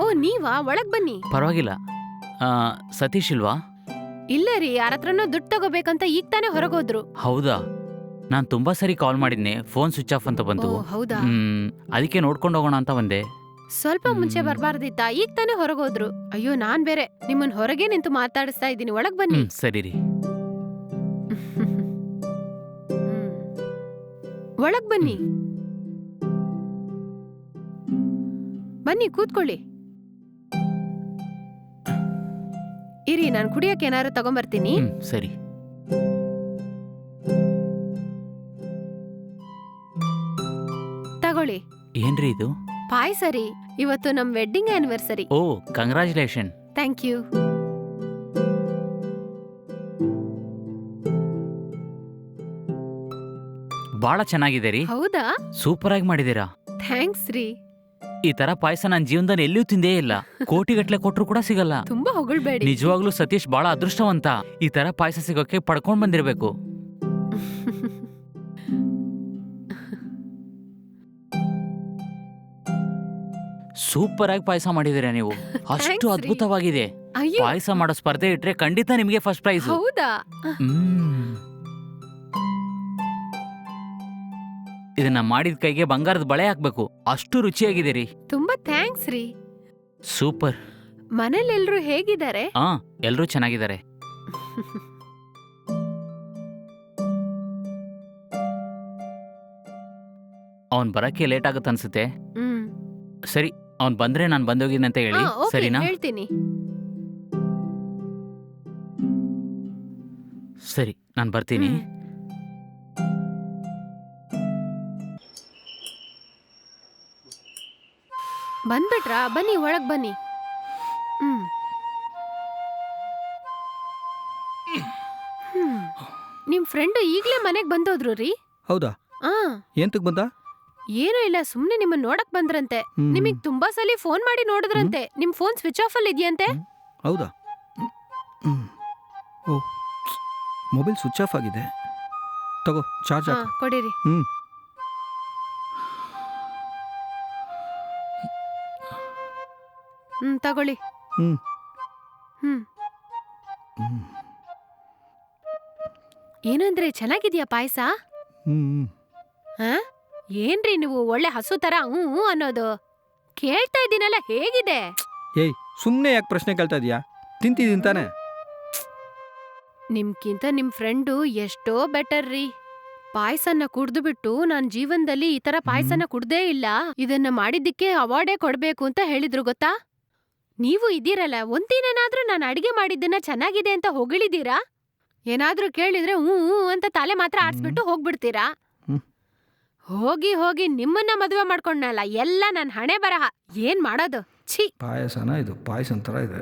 ಓ ನೀವಾ? ಒಳಗ್ ಬನ್ನಿ. ಪರವಾಗಿಲ್ಲ. ಆ, ಸತೀಶ್ ಇಲ್ವಾ? ಇಲ್ಲ ರೀ ಯಾರ ಹತ್ರನೂ ದುಡ್ಡು ತಗೋಬೇಕಂತ ಈಗ ತಾನೇ ಹೊರಗೋದ್ರು. ಹೌದಾ? ನಾನು ತುಂಬಾ ಸರಿ ಕಾಲ್ ಮಾಡಿದ್ನೆ ಫೋನ್ ಸ್ವಿಚ್ ಆಫ್ ಅಂತ ಬಂತು. ಹೌದಾ? ಅದಕ್ಕೆ ನೋಡ್ಕೊಂಡು ಹೋಗೋಣ ಅಂತ ಬಂದೆ. ಸ್ವಲ್ಪ ಮುಂಚೆ ಹ್ಮ್. ಬರ್ಬಾರ್ದಿತ್ತಾ ಈಗ ತಾನೇ ಹೊರಗೋದ್ರು. ಅಯ್ಯೋ ನಾನ್ ಬೇರೆ ನಿಮ್ಮನ್ ಹೊರಗೆ ನಿಂತು ಮಾತಾಡಿಸ್ತಾ ಇದ್ದೀನಿ ಒಳಗ್ ಬನ್ನಿ. ಹ್ಮ್ ಸರಿ ರೀ. ಹ್ಮ್. ಒಳಗ್ ಬನ್ನಿ. ಬನ್ನಿ ಕೂತ್ಕೊಳ್ಳಿ. ಇರಿ ನಾನು ಕುಡಿಯಕ್ಕೆ ಏನಾರು ತಗೊಂಬರ್ತೀನಿ. ಹ್ಮ್ ಸರಿ. ತಗೊಳ್ಳಿ. ಏನ್ರಿ ಇದು? ಪಾಯ್ ಸರಿ ಇವತ್ತು ನಮ್ wedding anniversary O congratulation thank you ಬಹಳ ಚೆನ್ನಾಗಿದೆ ರೀ. ಹೌದಾ? ಸೂಪರ್ ಆಗಿ ಮಾಡಿದೀರಾ ಥ್ಯಾಂಕ್ಸ್ ರೀ. ಈ ತರ ಪಾಯಸ ನನ್ನ ಜೀವನದಲ್ಲಿ ಎಲ್ಲಿಯೂ ತಿಂದೇ ಇಲ್ಲ. ಕೋಟಿಗಟ್ಲೆ ಕೊಟ್ರು ಕೂಡ ಸಿಗಲ್ಲ. ತುಂಬಾ ಹೊಗಳ್ಬೇಡಿ. ನಿಜವಾಗ್ಲೂ ಸತೀಶ್ ಬಹಳ ಅದೃಷ್ಟವಂತ. ಈ ತರ ಪಾಯಸ ಸಿಗೋಕೆ ಪಡ್ಕೊಂಡ್ ಬಂದಿರ್ಬೇಕು. ಸೂಪರ್ ಆಗಿ ಪಾಯಸ ಮಾಡಿದಿರ ನೀವು. ಅಷ್ಟು ರೀ. ಅದ್ಭುತವಾಗಿದೆ. ಅಯ್ಯೋ. ಪಾಯಸ ಮಾಡೋ ಸ್ಪರ್ಧೆ ಇಟ್ರೆ ಖಂಡಿತ ನಿಮಗೆ ಫಸ್ಟ್ ಪ್ರೈಸ್ ಹೌದಾ? ಇದನ್ನ ಮಾಡಿದ ಕೈಗೆ ಬಂಗಾರದ ಬಳೆ ಹಾಕ್ಬೇಕು. ಅಷ್ಟು ರುಚಿಯಾಗಿದೆ ರೀ. ತುಂಬಾ ಥ್ಯಾಂಕ್ಸ್ ರೀ. ಸೂಪರ್. ಮನೇಲೆಲ್ರೂ ಹೇಗಿದ್ದಾರೆ? ಹಾ ಎಲ್ಲರೂ ಚೆನ್ನಾಗಿದ್ದಾರೆ. ಅವನ್ ಬರಕ್ಕೆ ಲೇಟ್ ಆಗುತ್ತೆ ಅನ್ಸುತ್ತೆ. ಹ್ಮ್. ಸರಿ ಅವ್ನ್ ಬಂದ್ರೆ ನಾನು ಬಂದೋಗಿದ್ದೀನಿ ಅಂತ ಹೇಳಿ. ಆ, okay, ಸರಿನಾ? ಹೇಳ್ತೀನಿ. ಸರಿ ನಾನು ಬರ್ತೀನಿ. ಹ್ಮ್. ಬಂದ್ಬಿಟ್ರಾ? ಬನ್ನಿ ಒಳಗೆ ಬನ್ನಿ. ಹ್ಮ್. ಹ್ಮ್. ನಿಮ್ ಫ್ರೆಂಡ್ ಈಗಲೇ ಮನೆಗೆ ಬಂದೋದ್ರು ರೀ? ಹೌದಾ? ಆ. ಏಂತಕ್ ಬಂದ? ಏನೂ ಇಲ್ಲ ಸುಮ್ನೆ ನಿಮ್ಮನ್ ನೋಡಕ್ ಬಂದ್ರಂತೆ. ಹ್ಮ್, ನಿಮಗ್ ತುಂಬಾ ಸಲ ಫೋನ್ ಮಾಡಿ ನೋಡಿದ್ರಂತೆ. ನಿಮ್ ಫೋನ್ ಸ್ವಿಚ್ ಆಫ್ ಅಲ್ಲಿ ಇದೆಯಂತೆ? ಹೌದಾ? ಹ್ಮ್. ಓ ಮೊಬೈಲ್ ಸ್ವಿಚ್ ಆಫ್ ಆಗಿದೆ. ತಗೋ ಚಾರ್ಜ್ ಹಾ ಹಾಕು. ಕೊಡಿರಿ. ಹ್ಮ್. ಹ್ಮ್ ತಗೊಳ್ಳಿ. ಹ್ಞೂ ಹ್ಮ್. ಹ್ಮ್. ಏನಂದ್ರೆ ಚೆನ್ನಾಗಿದ್ಯಾ ಪಾಯಸ? ಹ್ಮ್. ಹಾ ಏನ್ರಿ ನೀವು ಒಳ್ಳೆ ಹಸು ತರ ಹ್ಞೂ ಹ್ಞೂ ಅನ್ನೋದು? ಕೇಳ್ತಾ ಇದ್ದೀನಲ್ಲ ಹೇಗಿದೆ? ಏಯ್ ಸುಮ್ಮನೆ ಯಾಕೆ ಪ್ರಶ್ನೆ ಕೇಳ್ತಾ ಇದೀಯಾ? ತಿಂತಿದ್ದೀನಿ ತಾನೆ? ನಿಮ್ಗಿಂತ ನಿಮ್ ಫ್ರೆಂಡು ಎಷ್ಟೋ ಬೆಟರ್ ರೀ. ಪಾಯಸನ ಕುಡ್ದು ಬಿಟ್ಟು ನಾನ್ ಜೀವನದಲ್ಲಿ ಈ ತರ ಪಾಯಸನ ಕುಡ್ದೇ ಇಲ್ಲ. ಇದನ್ನ ಮಾಡಿದ್ದಕ್ಕೆ ಅವಾರ್ಡೇ ಕೊಡ್ಬೇಕು ಅಂತ ಹೇಳಿದ್ರು ಗೊತ್ತಾ? ನೀವು ಇದೀರಲ್ಲ ಒಂದಿನೇನಾದ್ರೂ ನಾನು ಅಡಿಗೆ ಮಾಡಿದ್ದನ್ನ ಚೆನ್ನಾಗಿದೆ ಅಂತ ಹೊಗಳಿದೀರಾ? ಏನಾದ್ರೂ ಕೇಳಿದ್ರೆ ಹ್ಞೂ ಹ್ಞೂ ಅಂತ ತಲೆ ಮಾತ್ರ ಆಡ್ಸ್ಬಿಟ್ಟು ಹೋಗ್ಬಿಡ್ತೀರಾ? ಹೋಗಿ ಹೋಗಿ ನಿಮ್ಮನ್ನ ಮದುವೆ ಮಾಡ್ಕೊಂಡ್ನಲ್ಲ ಎಲ್ಲ ನನ್ನ ಹಣೆ ಬರಹ. ಏನ್ ಮಾಡೋದು? ಛೀ. ಪಾಯಸನ ಇದು ಪಾಯಸನ ಥರ ಇದೆ.